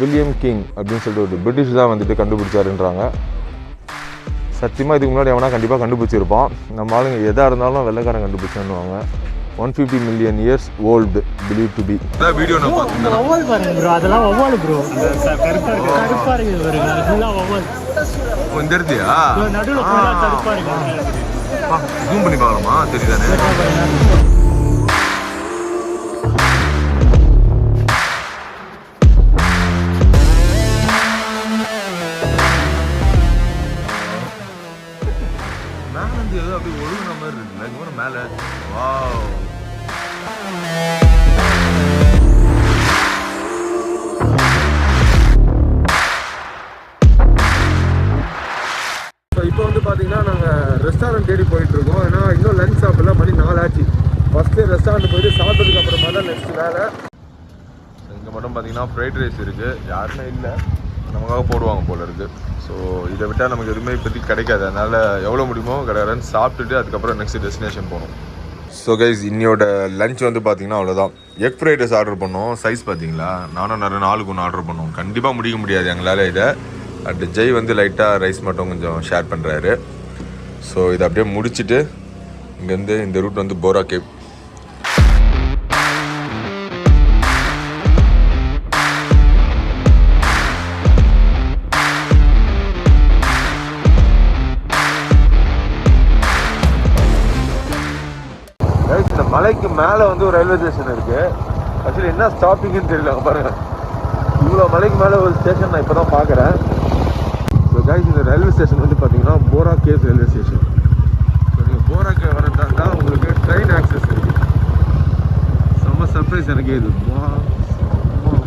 William king அப்படின்னு சொல்லிட்டு ஒரு பிரிட்டிஷ் தான் வந்துட்டு கண்டுபிடிச்சாருன்றாங்க. சத்தியமாக இதுக்கு முன்னாடி எவனா கண்டிப்பாக கண்டுபிடிச்சிருப்பான். நம்ம ஆளுங்க எதாக இருந்தாலும் வெள்ளைக்காரன் கண்டுபிடிச்சான்னுவாங்க. One fifty million years old believe to be video பாருங்க ப்ரோ அதெல்லாம் வவ்வால் ப்ரோ கருப்பா இருக்கு. நடுவில் கருப்பா இருக்கு. ஜூம் பண்ணி பார்க்கலாமா? தெரியுதானே? பார்த்தீங்கன்னா நாங்கள் ரெஸ்டாரண்ட் தேடி போயிட்டு இருக்கோம் ஏன்னா இன்னும் லஞ்ச் சாப்பிடல. மணி நாலு ஆச்சு ஃபஸ்ட்டு ரெஸ்டாரண்ட் போயிட்டு சாப்பிட்டதுக்கு அப்புறமா தான் நெக்ஸ்ட் வேலை. இங்கே மட்டும் பார்த்தீங்கன்னா ஃப்ரைட் ரைஸ் இருக்குது யாருமே இல்லை. நமக்காக போடுவாங்க போல இருக்குது ஸோ இதை விட்டால் நமக்கு எதுவுமே இப்போதைக்கு கிடைக்காது. அதனால் எவ்வளோ முடியுமோ கடற்கடன் சாப்பிட்டுட்டு அதுக்கப்புறம் நெக்ஸ்ட் டெஸ்டினேஷன் போகணும். ஸோ கைஸ் இன்னியோட லஞ்ச் வந்து பார்த்தீங்கன்னா அவ்வளோதான் எக் ஃப்ரைட் ரைஸ் ஆர்டர் பண்ணோம். சைஸ் பார்த்தீங்களா? நானும் நிறைய நாளுக்கு ஒன்று ஆர்டர் பண்ணோம். கண்டிப்பாக முடிக்க முடியாது எங்களால் இதை. அண்ட் ஜெய் வந்து லைட்டாக ரைஸ் மட்டும் கொஞ்சம் ஷேர் பண்ணுறாரு ஸோ இதை அப்படியே முடிச்சுட்டு இங்கேருந்து இந்த ரூட் வந்து போரா கேப் ரைட் இந்த மலைக்கு மேலே வந்து ஒரு ரயில்வே ஸ்டேஷன் இருக்கு. ஆக்சுவலி என்ன ஸ்டாப்பிங்னு தெரியல பாருங்க. இவ்வளோ மலைக்கு மேலே ஒரு ஸ்டேஷன் நான் இப்போ தான் பார்க்குறேன் ஸோ கைஸ் இந்த ரயில்வே ஸ்டேஷன் வந்து பார்த்தீங்கன்னா Borra caves railway station. So நீங்கள் போரா கே வரதா உங்களுக்கு ட்ரெயின் ஆக்சஸ் இருக்குது செம்ம சர்ப்ரைஸ் எனக்கு இது. வா,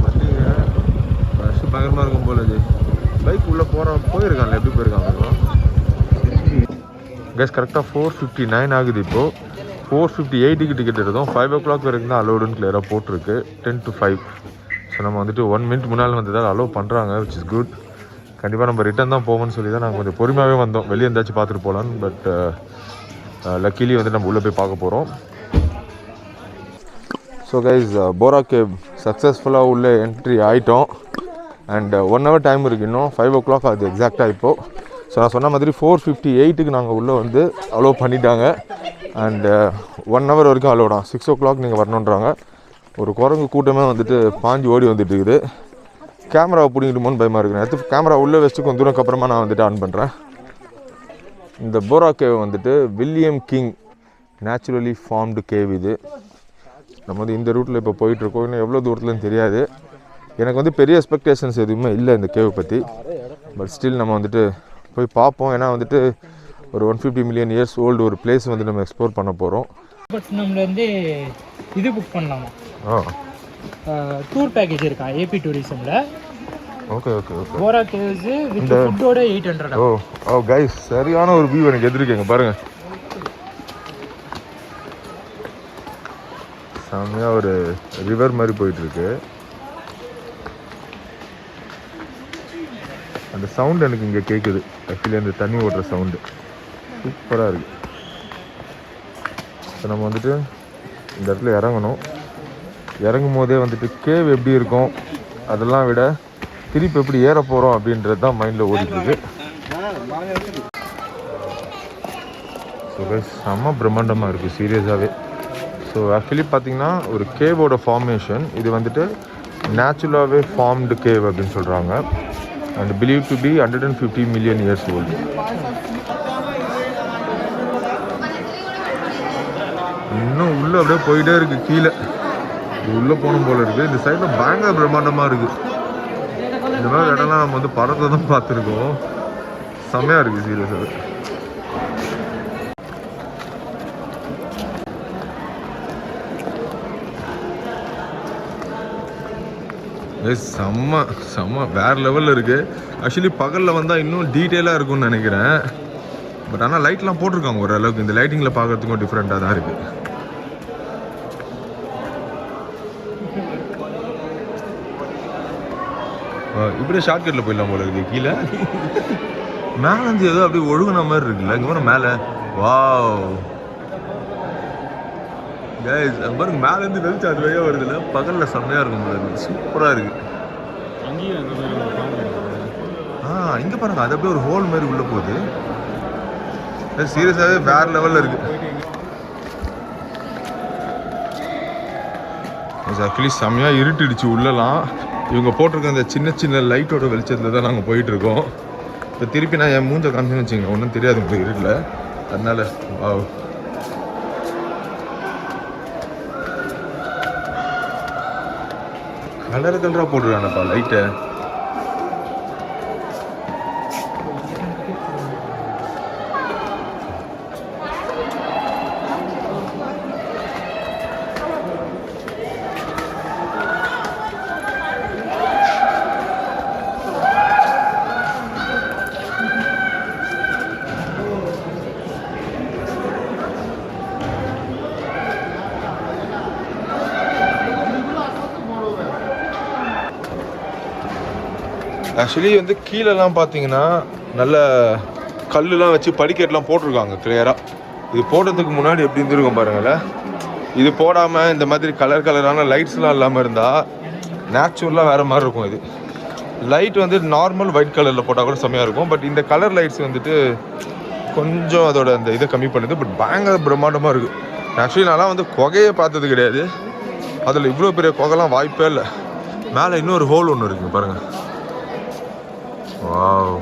வண்டிங்க. பயங்கரமாக இருக்கும் போல இது. பைக் உள்ளே போகிற போயிருக்காங்க எப்படி போயிருக்காங்க கேஸ் கரெக்டாக ஃபோர் ஃபிஃப்டி நைன் ஆகுது இப்போது ஃபோர் ஃபிஃப்டி எயிட்டுக்கு டிக்கெட் எடுத்தோம். ஃபைவ் ஓ கிளாக் வரைக்கும் தான் அலோடுன்னு கிளியராக போட்டிருக்கு. டென் டு ஃபைவ் ஸோ நம்ம வந்துட்டு ஒன் மினிட் முன்னால் வந்ததால் அலோவ் பண்ணுறாங்க விச் இஸ் குட் கண்டிப்பாக நம்ம ரிட்டன் தான் போவோம்னு சொல்லி தான் நாங்கள் கொஞ்சம் பொறுமையாகவே வந்தோம். வெளியே இருந்தாச்சும் பார்த்துட்டு போகலான்னு பட் லக்கிலி வந்து நம்ம உள்ளே போய் பார்க்க போகிறோம் ஸோ கைஸ் போரா கேப் சக்ஸஸ்ஃபுல்லாக உள்ளே என்ட்ரி ஆகிட்டோம் அண்ட் ஒன் ஹவர் டைம் இருக்குது இன்னும். ஃபைவ் ஓ கிளாக் ஆகுது எக்ஸாக்டாக இப்போது ஸோ நான் சொன்ன மாதிரி ஃபோர் ஃபிஃப்டி எயிட்டுக்கு நாங்கள் உள்ளே வந்து அலோவ் பண்ணிட்டாங்க. அண்ட் ஒன் ஹவர் வரைக்கும் அலோவ் சிக்ஸ் ஓ கிளாக் நீங்கள் வரணுன்றாங்க ஒரு குரங்கு கூட்டமே வந்துட்டு பாஞ்சு ஓடி வந்துட்டு இருக்குது. கேமராவை பிடிங்கிட்டுமோன்னு பயமாக இருக்குது எடுத்து கேமரா உள்ளே வச்சுட்டு கொஞ்சம் தூரம் அப்புறமா நான் வந்துட்டு ஆன் பண்ணுறேன் இந்த போரா கேவ் வந்துட்டு William King naturally formed cave இது. நம்ம வந்து இந்த ரூட்டில் இப்போ போயிட்டுருக்கோம். இன்னும் எவ்வளோ தூரத்துலன்னு தெரியாது. எனக்கு வந்து பெரிய எக்ஸ்பெக்டேஷன்ஸ் எதுவுமே இல்லை இந்த கேவ் பற்றி பட் ஸ்டில் நம்ம வந்துட்டு போய் பார்ப்போம். ஏன்னா வந்துட்டு ஒரு one fifty million years old ஒரு பிளேஸ் வந்து நம்ம எக்ஸ்ப்ளோர் பண்ண போகிறோம் பட் நம்மள வந்து இது புக் பண்ணலாமா? ஆ. டூர் பேக்கேஜ் இருக்கான் AP டூரிசமில் okay okay okay Borra caves with ஃபுட்டோட ஓ ஓ கைஸ் சரியான ஒரு வியூ எனக்கு எதிர்க்கேங்க பாருங்க. செம்மையாக ஒரு ரிவர் மாதிரி போயிட்டு இருக்கு அந்த சவுண்ட் எனக்கு இங்கே கேட்குது ஆக்சுவலி அந்த தண்ணி ஓடுற சவுண்டு சூப்பராக இருக்கு. இப்போ நம்ம வந்துட்டு இந்த இடத்துல இறங்கணும். இறங்கும் போதே வந்துட்டு கேவ் எப்படி இருக்கும்? அதெல்லாம் விட திருப்பி எப்படி ஏற போகிறோம் அப்படின்றது தான் மைண்டில் ஓடிட்டுருக்கு. ஸோ செம்ம பிரம்மாண்டமாக இருக்குது சீரியஸாகவே ஸோ ஆக்சுவலி பார்த்திங்கன்னா ஒரு கேவோட ஃபார்மேஷன் இது வந்துட்டு நேச்சுரலாகவே ஃபார்ம்டு கேவ் அப்படின்னு சொல்கிறாங்க and believe to be hundred and fifty million years old இன்னும் உள்ளே அப்படியே போயிட்டே இருக்குது கீழே. உள்ளே போகணும் போல இருக்குது இந்த சைடில் பயங்கர பிரம்மாண்டமாக இருக்குது இந்த மாதிரி இடம்லாம் நம்ம வந்து படத்தை தான் பார்த்துருக்கோம். செம்மையாக இருக்குது சீரியஸாக எஸ் செம்ம செம்ம வேற லெவலில் இருக்குது ஆக்சுவலி பகலில் வந்தால் இன்னும் டீட்டெயிலாக இருக்கும்னு நினைக்கிறேன். பட் ஆனால் லைட்லாம் போட்டிருக்காங்க ஓரளவுக்கு. இந்த லைட்டிங்கில் பார்க்கறதுக்கும் டிஃப்ரெண்ட்டாக தான் இருக்குது இப்படியே ஷார்ட்கட்டில் போயிடலாம் போல இருக்கு. கீழே. மேலே இருந்து ஏதோ அப்படியே ஒழுகுன மாதிரி இருக்குல்ல. இங்கே மேலே. வாவ் கைஸ் பாருங்க மேலே இருந்து வெளிச்சம் அது வழியாக வருதுல்ல பகலில் செம்மையாக இருக்கும் போல இருக்கு. சூப்பராக இருக்கு. அங்கேயும் அந்த மாதிரி ஒரு பாம்பு ஆ இங்கே பாருங்க அது அப்படியே ஒரு ஹோல் மாதிரி உள்ள போகுது. சீரியஸாகவே வேற லெவலில் இருக்கு. ஆக்சுவலி செம்மையாக இருட்டிடுச்சு உள்ளலாம். இவங்க போட்டிருக்க அந்த சின்ன சின்ன லைட்டோட வெளிச்சத்தில் தான் நாங்கள் போயிட்டுருக்கோம். இப்போ திருப்பி நான் என் மூஞ்ச காமிச்சுன்னு வச்சுங்க ஒன்றும் தெரியாது உங்களுக்கு இருட்டில். அதனால் வாவ் கலர் கலராக போட்டுருக்கானப்பா லைட்டை ஆக்சுவலி வந்து கீழெல்லாம் பார்த்தீங்கன்னா நல்ல கல்லுலாம் வச்சு படிக்கட்டெலாம் போட்டிருக்காங்க கிளியராக இது போடுறதுக்கு முன்னாடி எப்படி இருந்திருக்கும் பாருங்களேன். இது போடாமல் இந்த மாதிரி கலர் கலரான லைட்ஸ்லாம் இல்லாமல் இருந்தால் நேச்சுரலாக வேறு மாதிரி இருக்கும் இது. லைட் வந்து நார்மல் ஒயிட் கலரில் போட்டால் கூட செம்மையாக இருக்கும். பட் இந்த கலர் லைட்ஸ் வந்துட்டு கொஞ்சம் அதோட அந்த இதை கம்மி பண்ணுது. பட் பயங்கர பிரம்மாண்டமாக இருக்குது ஆக்சுவலி நான்லாம் வந்து குகையை பார்த்தது கிடையாது. அதில் இவ்வளோ பெரிய குகைலாம் வாய்ப்பே இல்லை. மேலே இன்னொரு ஹோல் ஒன்று இருக்குங்க பாருங்கள் வாவ்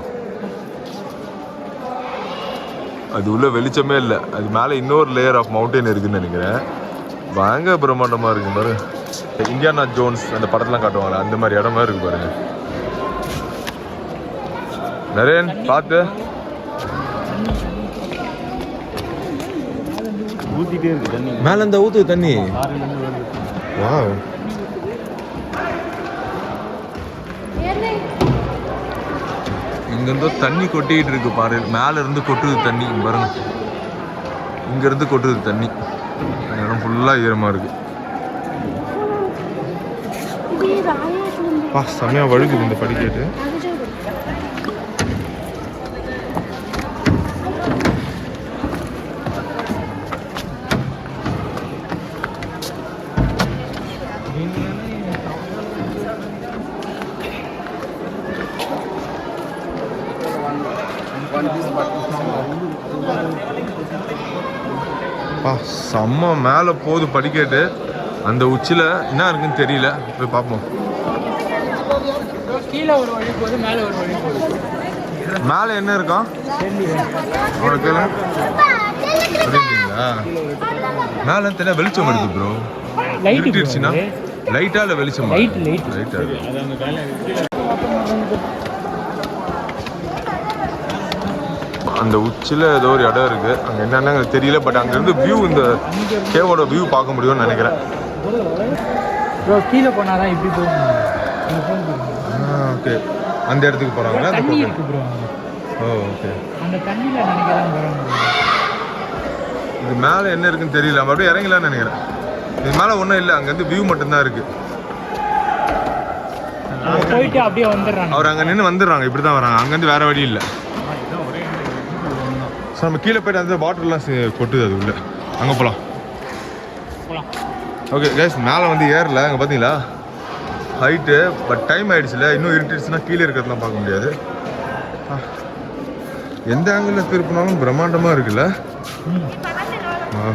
அது உள்ள வெளிச்சமே இல்லை. அது மேலே இன்னொரு லேயர் ஆஃப் மவுண்டைன் இருக்குன்னு நினைக்கிறேன். பயங்கர பிரம்மாண்டமாக இருக்கு பாரு. இந்தியானா ஜோன்ஸ் அந்த படத்தெல்லாம் காட்டுவாங்களே அந்த மாதிரி இடமா இருக்கு பாருங்க. நரேன் பார்த்து. ஊற்றிட்டே இருக்கு தண்ணி. மேலே இந்த ஊத்து தண்ணி. ஆறுலேருந்து அங்கேருந்தோ தண்ணி கொட்டிக்கிட்டு இருக்குது பாரு. மேலேருந்து கொட்டுது தண்ணி. பாருங்க இங்கேருந்து கொட்டுது தண்ணி. இடம் ஃபுல்லாக ஈரமாக இருக்கு. பா செம்மையாக வழுகுது இந்த படிக்கட்டு. செம்ம மேலே போகுது படிக்கட்டு. அந்த உச்சியில் என்ன இருக்குன்னு தெரியல. போய் பார்ப்போம். கீழே ஒரு வழி போகுது மேலே ஒரு வழி போகுது. மேலே என்ன இருக்கும் உனக்கு அப்படிங்களா? மேலே தெரியல வெளிச்சம் வருது ப்ரோ லைட் இருட்டிடுச்சுன்னா? லைட்டா இல்லை வெளிச்சமா? Light, light. லைட்டா அந்த உச்சியில் ஏதோ ஒரு இடம் இருக்கு. அங்கே என்னன்னு தெரியல பட் அங்கேருந்து வியூ இந்த கேவோட வியூ பார்க்க முடியும்னு நினைக்கிறேன். கீழே போனால் தான் இப்படி போக முடியும் ஓகே அந்த இடத்துக்கு போகிறாங்களா அந்த தண்ணி கோவில் இருக்கு ப்ரோ ஓ ஓகே அந்த தண்ணியில் நினைக்கிறேன் இது மேலே என்ன இருக்குன்னு தெரியல. நம்ம அப்படியே இறங்கலாம்னு நினைக்கிறேன். இது மேலே ஒன்றும் இல்லை. அங்கேருந்து வியூ மட்டும்தான் இருக்கு. அவங்க போயிட்டு அப்படியே வந்துடுறாங்க அவர் அங்கே நின்று வந்துடுறாங்க. இப்படி தான் வராங்க அங்கேருந்து வேற வழி இல்லை. ஸோ நம்ம கீழே போயிட்டு அந்த வாட்டர்லாம் கொட்டுது அது உள்ள. அங்கே போகலாம் ஓகே கேஸ் மேலே வந்து ஏறல. அங்கே பார்த்தீங்களா ஹைட்டு பட் டைம் ஆயிடுச்சுல. இன்னும் இருட்டுச்சுன்னா கீழே இருக்கிறதுலாம் பார்க்க முடியாது. எந்த ஆங்கிளில் திருப்பினாலும் பிரம்மாண்டமாக இருக்குல்ல? ஆ.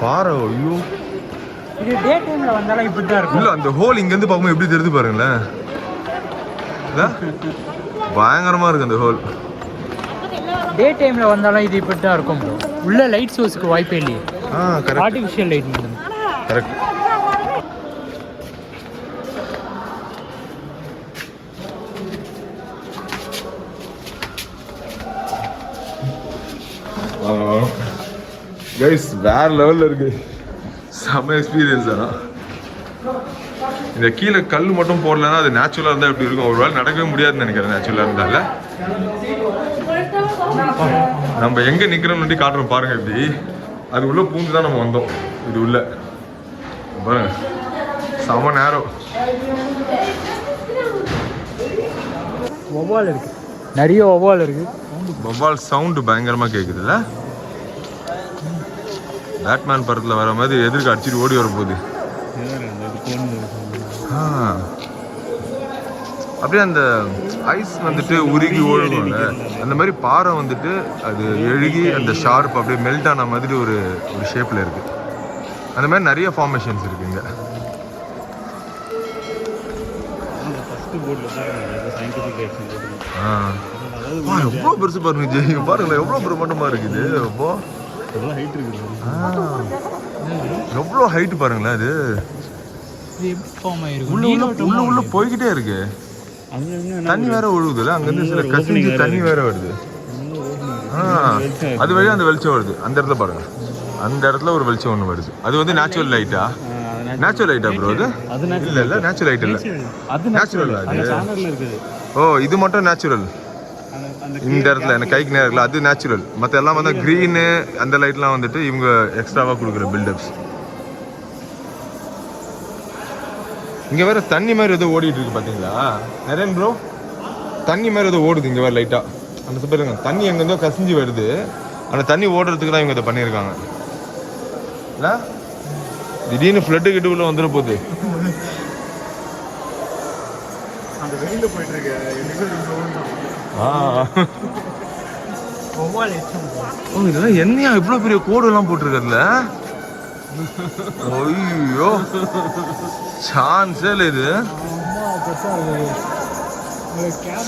பாறை ஐயோ. இல்லை அந்த ஹோல் இங்கேருந்து பார்க்கும்போது எப்படி தெரியுது பாருங்களேன். இல்ல? பயங்கரமா இருக்கு அந்த ஹோல் டே டைமில் வந்தாலும் இது இப்படி தான் இருக்கும் ப்ரோ உள்ள லைட் சோர்ஸ்க்கு வாய்ப்பே இல்லையே. ஆ கரெக்ட் ஆர்டிஃபிஷியல் லைட் மட்டும் கரெக்ட் கைஸ் வேற லெவல்ல இருக்கு. செம்ம எக்ஸ்பீரியன்ஸ் ஆனால் இந்த கீழே கல் மட்டும் போடலன்னா அது நேச்சுரலாக இருந்தால் எப்படி இருக்கும்? ஒரு வேளை நடக்கவே முடியாதுன்னு நினைக்கிறேன் நேச்சுரலாக இருந்தால. நம்ம எங்கே நிற்கிறோம்னு காட்டுறோம் பாருங்க இப்படி. அது உள்ள பூந்து தான் நம்ம வந்தோம். இது உள்ள. பாருங்க. செம நேரம். ஒவ்வால் இருக்கு. நிறைய ஒவ்வால் இருக்கு. மொபைல் சவுண்டு பயங்கரமாக கேட்குதுல்ல பேட்மேன் படத்தில் வர மாதிரி எதிர்க்கு அடிச்சுட்டு ஓடி வர போகுது ஆ. அப்படியே அந்த ஐஸ் வந்துட்டு உருகி ஒழுகும்ல அந்த மாதிரி பாறை வந்துட்டு அது எழுகி அந்த ஷார்ப் அப்படியே மெல்ட் ஆன மாதிரி ஒரு ஒரு ஷேப்பில் இருக்குது அந்த மாதிரி நிறைய ஃபார்மேஷன்ஸ் இருக்குது இங்கே. எவ்வளோ பெருசு பாருங்க ஜெய் பாருங்களேன் எவ்வளோ பிரம்மாண்டமாக இருக்குது. அப்போ. எவ்வளோ ஹைட் பாருங்களேன் அது. உள்ள உள்ள உள்ள உள்ள போய்கிட்டே இருக்கு. தண்ணி வேற ஒழுகுதுல அங்கேருந்து சில கசிஞ்சு தண்ணி வேற வருது. அது வழியா அந்த வெளிச்சம் வருது. அந்த இடத்துல பாருங்க. அந்த இடத்துல ஒரு வெளிச்சம் ஒன்று வருது. அது வந்து நேச்சுரல் லைட்டா நேச்சுரல் லைட்டா ப்ரோ அது? இல்ல இல்ல நேச்சுரல் லைட் இல்ல. அது நேச்சுரல் அது. ஓ இது மட்டும் நேச்சுரல் இந்த இடத்துல எனக்கு கைக்கு நேரம் அது நேச்சுரல் மற்ற எல்லாம் வந்து க்ரீனு அந்த லைட்லாம் வந்துட்டு இவங்க எக்ஸ்ட்ராவாக கொடுக்குற பில்டப்ஸ் இங்கே வேற தண்ணி மாதிரி ஏதோ ஓடிட்டு இருக்கு பார்த்தீங்களா நரேன் ப்ரோ தண்ணி மாதிரி ஏதோ ஓடுது இங்கே வேற லைட்டாக அந்த பாருங்க தண்ணி எங்கேருந்தோ கசிஞ்சு வருது. அந்த தண்ணி ஓடுறதுக்கு தான் இவங்க இதை பண்ணியிருக்காங்க. இல்ல? திடீர்னு ஃப்ளட்டு கிட்ட உள்ள வந்துட போகுது. அந்த வெளியில் போயிட்டு இருக்க ஓ இதெல்லாம் என்னையா இவ்வளோ பெரிய கோடு எல்லாம் போட்டிருக்கதுல ஐயோ. சான்ஸே இல்லை இது.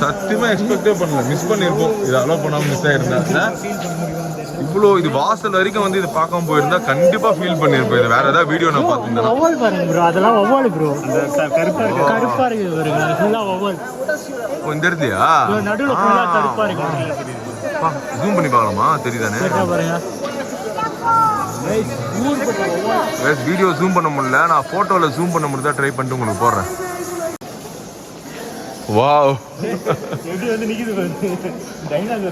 சத்தியமா எக்ஸ்பெக்டே பண்ணல. மிஸ் பண்ணியிருப்போம் இது அலோவ் பண்ணாம மிஸ் ஆயிருந்தா. இவ்வளோ இது வாசல் வரைக்கும் வந்து இது பார்க்காம போயிருந்தா கண்டிப்பா ஃபீல் பண்ணியிருப்போம். இது வேற ஏதாவது வீடியோ நான் பார்த்துருந்தேன் ஒவ்வால் பாருங்க ப்ரோ அதெல்லாம் ஒவ்வால் ப்ரோ கருப்பா இருக்கு? கருப்பா இருக்குது பாருங்க. ஒவ்வால் ஓ இந்த இடத்துலயா? நடுவில் ஃபுல்லாக கருப்பா இருக்கு. ஜூம் பண்ணி பார்க்கலாமா? தெரியுதானே? பாருங்க. ஊர் வீடியோ ஜூம் பண்ண முடியல. நான் ஃபோட்டோவில் ஜூம் பண்ண முடிஞ்சா ட்ரை பண்ணிட்டு உங்களுக்கு போடுறேன். வாவ் எப்படி வந்து நிக்குது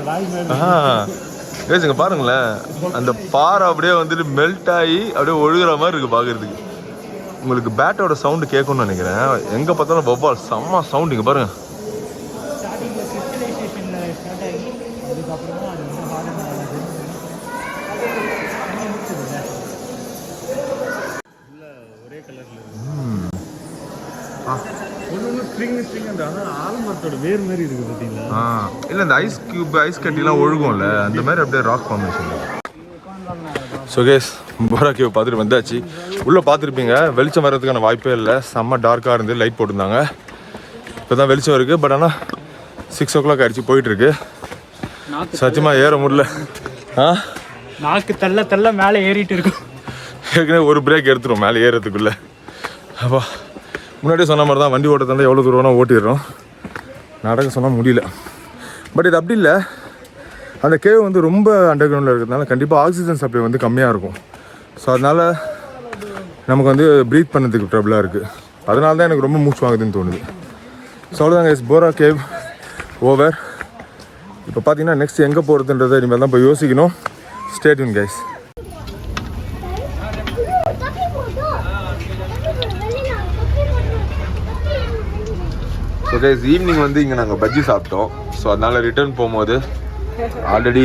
வாய் மேல பேசுங்க பாருங்களேன். அந்த பாறை அப்படியே வந்துட்டு மெல்ட் ஆகி அப்படியே ஒழுகுற மாதிரி இருக்கு பாக்குறதுக்கு. உங்களுக்கு பேட்டோட சவுண்டு கேட்கணும்னு நினைக்கிறேன். எங்கே பார்த்தாலும் வவ்வால் செம்ம சவுண்ட் இங்கே பாருங்க ஸ்டார்டிங்கில் சிவிலைசேஷனில் ஸ்டார்ட் ஆகி அதுக்கப்புறமா அது வந்து ஹார்டன் ஆகுது ஒரே கலர்ல இருக்கு ஒன்று ஆனால் ஆலமரத்தோட வேர் மாதிரி பார்த்தீங்களா? ஆ இல்லை இந்த ஐஸ் கியூப் ஐஸ் கட்டிலாம் ஒழுகும்ல அந்த மாதிரி அப்படியே rock formation Sukesh Borra cave பார்த்துட்டு வந்தாச்சு. உள்ளே பார்த்துருப்பீங்க வெளிச்சம் வர்றதுக்கான வாய்ப்பே இல்லை. செம்ம டார்க்காக இருந்து லைட் போட்டிருந்தாங்க. இப்போ தான் வெளிச்சம் இருக்குது பட் ஆனால் சிக்ஸ் ஓ கிளாக் ஆயிடுச்சு போயிட்டுருக்கு. சத்தியமாக ஏற முடியல. ஆ? நாக்கு தள்ள தள்ள மேலே ஏறிட்டு இருக்கும். ஏற்கனவே ஒரு பிரேக் எடுத்துரும் மேலே ஏறதுக்குள்ளே. அப்பா. முன்னாடியே சொன்ன மாதிரி தான் வண்டி ஓட்டத்தால எவ்வளோ தூரம் வேணால் ஓட்டிடுறோம். நடக்க சொன்னால் முடியல. பட் இது அப்படி இல்லை. அந்த கேவ் வந்து ரொம்ப அண்டர் கிரவுண்டில் இருக்கிறதுனால கண்டிப்பாக ஆக்சிஜன் சப்ளை வந்து கம்மியாக இருக்கும். ஸோ அதனால் நமக்கு வந்து ப்ரீத் பண்ணதுக்கு ட்ரபிளாக இருக்குது அதனால தான் எனக்கு ரொம்ப மூச்சு வாங்குதுன்னு தோணுது. ஸோ அவ்வளோதாங்க இஸ் போரா கேவ் ஓவர் இப்போ பார்த்தீங்கன்னா நெக்ஸ்ட் எங்கே போகிறதுன்றதை இனிமேல் தான் போய் யோசிக்கணும். ஸ்டேட்யூன் கைஸ் கேஸ் ஈவினிங் வந்து இங்கே நாங்கள் பஜ்ஜி சாப்பிட்டோம். ஸோ அதனால் ரிட்டர்ன் போகும்போது ஆல்ரெடி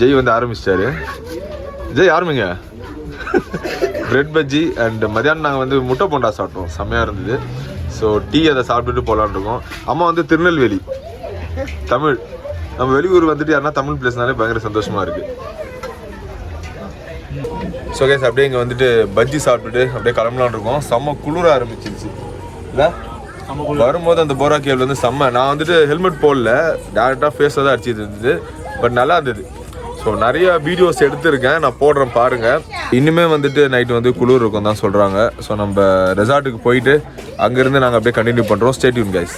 ஜெய் வந்து ஆரம்பிச்சிட்டாரு. ஜெய் ஆரம்பிங்க. பிரெட் பஜ்ஜி அண்ட் மதியானம் நாங்கள் வந்து முட்டை போண்டா சாப்பிட்டோம். செம்மையாக இருந்தது. ஸோ டீ அதை சாப்பிட்டுட்டு போகலான்னு இருக்கோம். அம்மா வந்து திருநெல்வேலி. தமிழ். நம்ம வெளியூர் வந்துட்டு யாருன்னா தமிழ் பிளேஸ்னாலே பயங்கர சந்தோஷமாக இருக்குது ஸோ கேஸ் அப்படியே இங்கே வந்துட்டு பஜ்ஜி சாப்பிட்டுட்டு அப்படியே கிளம்பலான்னு இருக்கோம். செம்ம குளிர ஆரம்பிச்சிருச்சு. இல்லை? வரும்போது அந்த போரா கேவ் வந்து செம்ம. நான் வந்துட்டு ஹெல்மெட் போடல. டேரெக்டாக ஃபேஸில் தான் அடிச்சிட்டு இருந்தது. பட் நல்லா இருந்தது. ஸோ நிறைய வீடியோஸ் எடுத்திருக்கேன். நான் போடுறேன் பாருங்கள் இன்னுமே வந்துட்டு நைட்டு வந்து குளிர் இருக்கும் தான் சொல்கிறாங்க ஸோ நம்ம ரெசார்ட்டுக்கு போயிட்டு அங்கேருந்து நாங்கள் அப்படியே கண்டினியூ பண்ணுறோம் ஸ்டேட்யூன் கைஸ்